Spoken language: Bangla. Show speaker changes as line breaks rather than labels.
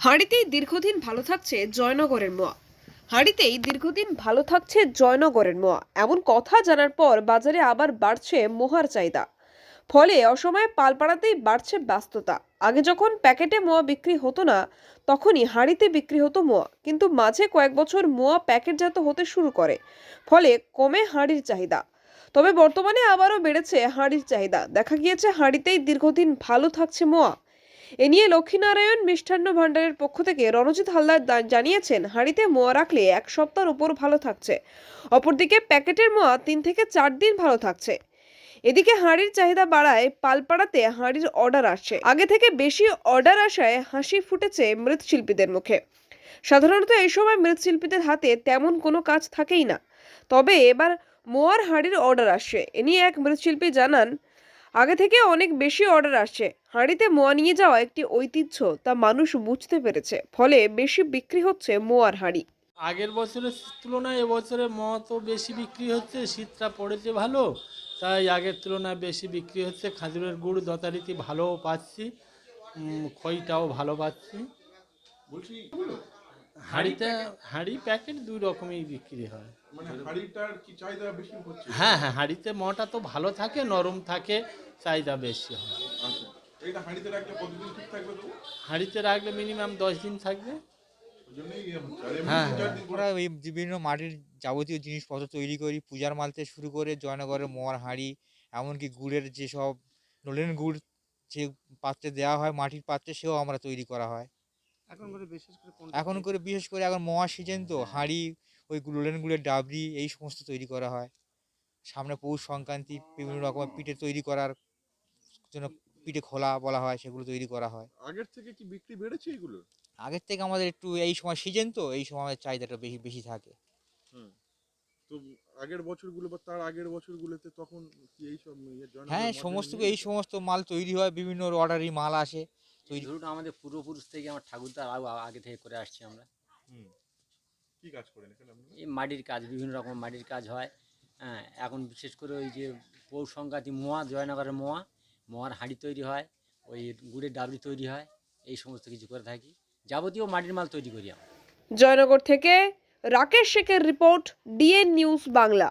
হাঁড়িতেই দীর্ঘদিন ভালো থাকছে জয়নগরের মোয়া। হাঁড়িতেই দীর্ঘদিন ভালো থাকছে জয়নগরের মোয়া। এমন কথা জানার পর বাজারে আবার বাড়ছে মোহার চাহিদা। ফলে অসময়ে পালপাড়াতেই বাড়ছে ব্যস্ততা। আগে যখন প্যাকেটে মোয়া বিক্রি হতো না, তখনই হাঁড়িতে বিক্রি হতো মোয়া। কিন্তু মাঝে কয়েক বছর মোয়া প্যাকেটজাত হতে শুরু করে। ফলে কমে হাঁড়ির চাহিদা। তবে বর্তমানে আবারও বেড়েছে হাঁড়ির চাহিদা। দেখা গিয়েছে হাঁড়িতেই দীর্ঘদিন ভালো থাকছে মোয়া। এ নিয়ে লক্ষ্মীনারায়ণ মিষ্টান্ন ভাণ্ডারের পক্ষ থেকে রণজিৎ হালদার জানিয়েছেন, হাঁড়িতে মোয়া রাখলে এক সপ্তাহের উপর ভালো থাকছে। অপরদিকে প্যাকেটের মোয়া তিন থেকে চার দিন ভালো থাকছে। এদিকে হাঁড়ির চাহিদা বাড়ায় পালপাড়াতে হাঁড়ির অর্ডার আসছে। আগে থেকে বেশি অর্ডার আসায় হাসি ফুটেছে মৃৎশিল্পীদের মুখে। সাধারণত এই সময় মৃৎশিল্পীদের হাতে তেমন কোনো কাজ থাকেই না। তবে এবার মোয়ার হাঁড়ির অর্ডার আসছে। এ নিয়ে এক মৃৎশিল্পী জানান আগে থেকে অনেক বেশি অর্ডার আসছে। হাঁড়িতে মোয়া নিয়ে যাওয়া একটি ঐতিহ্য তা মানুষ বুঝতে পেরেছে ফলে বেশি বিক্রি হচ্ছে মোয়ার হাঁড়ি।
আগের বছরের তুলনায় এবছরে মোয়া তো বেশি বিক্রি হচ্ছে শীতটা পড়েছে ভালো তাই আগের তুলনায় বেশি বিক্রি হচ্ছে। খাজুরের গুড় যথারীতি ভালোও পাচ্ছি খইটাও ভালো পাচ্ছি। হাঁড়িতে হাঁড়ি প্যাকেট দুই রকমই বিক্রি হয়।
মানে
হ্যাঁ হ্যাঁ হাঁড়িতে মটা তো ভালো থাকে নরম থাকে চাহিদা বেশি হয়।
আচ্ছা। হাঁড়িতে রাখলে কতদিন ঠিক থাকবে তো
হাঁড়িতে রাখলে মিনিমাম দশ দিন থাকবে।
ইয়ে
হ্যাঁ,
দু
আমরা এই বিভিন্ন মাটির যাবতীয় জিনিসপত্র তৈরি করি পূজার মাল থেকে শুরু করে জয়নগরের মোয়ার হাঁড়ি এমনকি গুড়ের যেসব নলেন গুড় যে পাত্রে দেওয়া হয় মাটির পাত্রে সেও আমরা তৈরি করা হয়।
এখন করে বিশেষ করে
এখন করে বিশেষ করে এখন মোয়া সিজন তো হাঁড়ি ওই নলেন গুড়ের ডাবরি এই সমস্ত তৈরি করা হয়। সামনে পৌষ সংক্রান্তি বিভিন্ন রকমের পিঠে তৈরি করার জন্য পিঠে খোলা বলা হয় সেগুলো তৈরি করা হয়।
আগের থেকে কি বিক্রি বেড়েছে এগুলো?
আগের থেকে আমাদের একটু এই সময় সিজন তো এই সময় আমাদের চাহিদাটা বেশি বেশি থাকে।
তো আগের বছরগুলো বা তার আগের বছরগুলোতে তখন কি এই সব ইয়ে
হ্যাঁ সমস্ত এই সমস্ত মাল তৈরি হয় বিভিন্ন অর্ডারি মাল আসে। তৈরি
ধরুন আমাদের পূর্বপুরুষ থেকে আমার ঠাকুরদা আরও আগে থেকে করে আসছি আমরা।
হুম। কি কাজ করেন এখানে
এই মাটির কাজ বিভিন্ন রকম মাটির কাজ হয়। হ্যাঁ এখন বিশেষ করে ওই যে পৌষ সংক্রান্তি মোয়া জয়নগরের মোয়া। মোয়ার হাঁড়ি তৈরি হয়, ওই গুড়ের ডাবলি তৈরি হয়, এই সমস্ত কিছু করে থাকি। যাবতীয় মাটির মাল তৈরি করি আমরা।
জয়নগর থেকে রাকেশ শেখের রিপোর্ট ডিএন নিউজ বাংলা।